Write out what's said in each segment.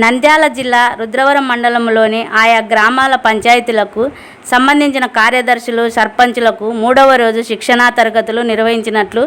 నంద్యాల జిల్లా రుద్రవరం మండలంలోని ఆయా గ్రామాల పంచాయతీలకు సంబంధించిన కార్యదర్శులు సర్పంచులకు మూడవ రోజు శిక్షణా తరగతులు నిర్వహించినట్లు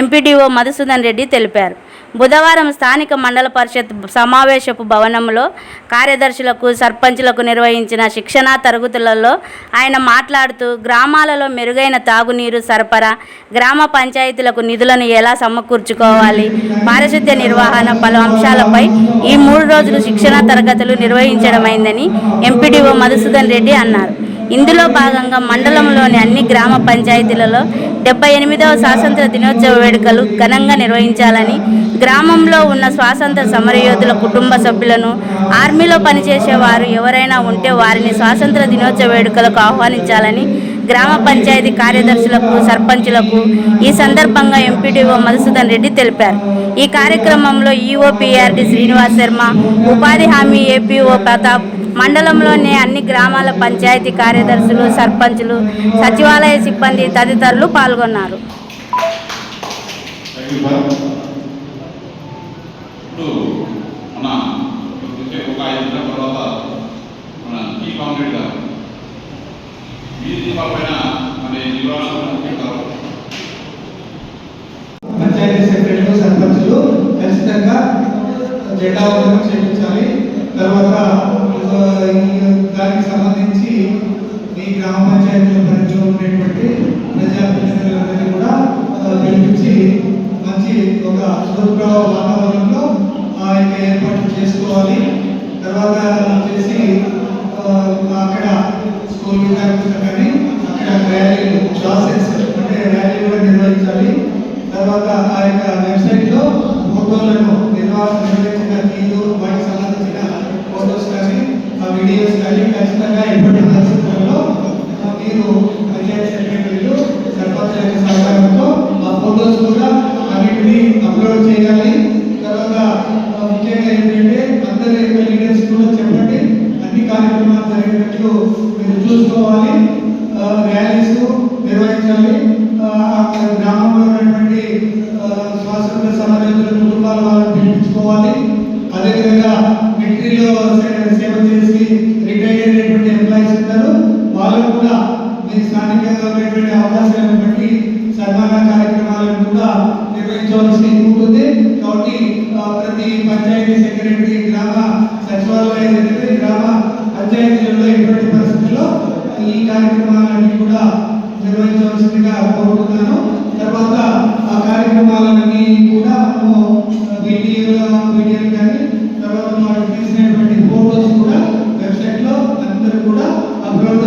ఎంపీడీఓ మధుసూదన్ రెడ్డి తెలిపారు. బుధవారం స్థానిక మండల పరిషత్ సమావేశపు భవనంలో కార్యదర్శులకు సర్పంచులకు నిర్వహించిన శిక్షణా తరగతులలో ఆయన మాట్లాడుతూ గ్రామాలలో మెరుగైన తాగునీరు సరఫరా గ్రామ పంచాయతీలకు నిధులను ఎలా సమకూర్చుకోవాలి పారిశుద్ధ్య నిర్వహణ పలు అంశాలపై ఈ మూడు రోజులు శిక్షణా తరగతులు నిర్వహించడమైందని ఎంపీడీఓ మధుసూదన్ రెడ్డి అన్నారు. ఇందులో భాగంగా మండలంలోని అన్ని గ్రామ పంచాయతీలలో డెబ్బై ఎనిమిదవ స్వాతంత్ర దినోత్సవ వేడుకలు ఘనంగా నిర్వహించాలని గ్రామంలో ఉన్న స్వాతంత్ర సమరయోధుల కుటుంబ సభ్యులను ఆర్మీలో పనిచేసే వారు ఎవరైనా ఉంటే వారిని స్వాతంత్ర దినోత్సవ వేడుకలకు ఆహ్వానించాలని గ్రామ పంచాయతీ కార్యదర్శులకు సర్పంచులకు ఈ సందర్భంగా ఎంపీడీఓ మధుసూదన్ రెడ్డి తెలిపారు. ఈ కార్యక్రమంలో ఈఓ పిఆర్డి శ్రీనివాస్ శర్మ ఉపాధి హామీ ఏపీఓ ప్రతాప్ మండలంలోని అన్ని గ్రామాల పంచాయతీ కార్యదర్శులు సర్పంచులు సచివాలయ సిబ్బంది తదితరులు పాల్గొన్నారు. పంచాయతీ సెక్రటరీలు సర్పంచులు ఖచ్చితంగా జెండా చేయించాలి. తర్వాత ఆ యొక్క వెబ్సైట్లో ఫోటోలను నిర్వహణ నిర్వహించిన తీరు వాటికి సంబంధించిన ఫోటోస్ కానీ ఆ వీడియోస్ కానీ ఖచ్చితంగా ఎప్పటి పరిస్థితుల్లో మీరు పంచాయతీ సెక్రటరీలు సర్పంచ్ యొక్క సహకారంతో ఆ ఫోటోస్ కూడా అన్నింటినీ అప్లోడ్ చేయాలి. తర్వాత ముఖ్యంగా ఏంటంటే అందరి యొక్క లీడర్స్ కూడా చెప్పండి. అన్ని కార్యక్రమాలు జరిగినట్లు మీరు చూసుకోవాలి. ర్యాలీస్ నిర్వహించాలి. గ్రామంలో ఉన్నటువంటి ఆ, స్వాతంత్ర కుటుంబాల వాళ్ళని పిలిపించుకోవాలి. అదేవిధంగా మిలిటరీలో సే- సేవ చేసి రిటైర్ అయినటువంటి ఎంప్లాయీస్ ఉంటారు వాళ్ళు కూడా మీ స్థానికంగా ఉన్నటువంటి అవకాశాలను బట్టి సన్మాన కార్యక్రమాలను కూడా నిర్వహించవలసి ఉంటుంది. కాబట్టి ప్రతి పంచాయతీ సెక్రటరీ మనము బిటిఎల్ కానీ తర్వాత మనం చేసినటువంటి ఫోటోస్ కూడా వెబ్సైట్లో అందరు కూడా అప్లోడ్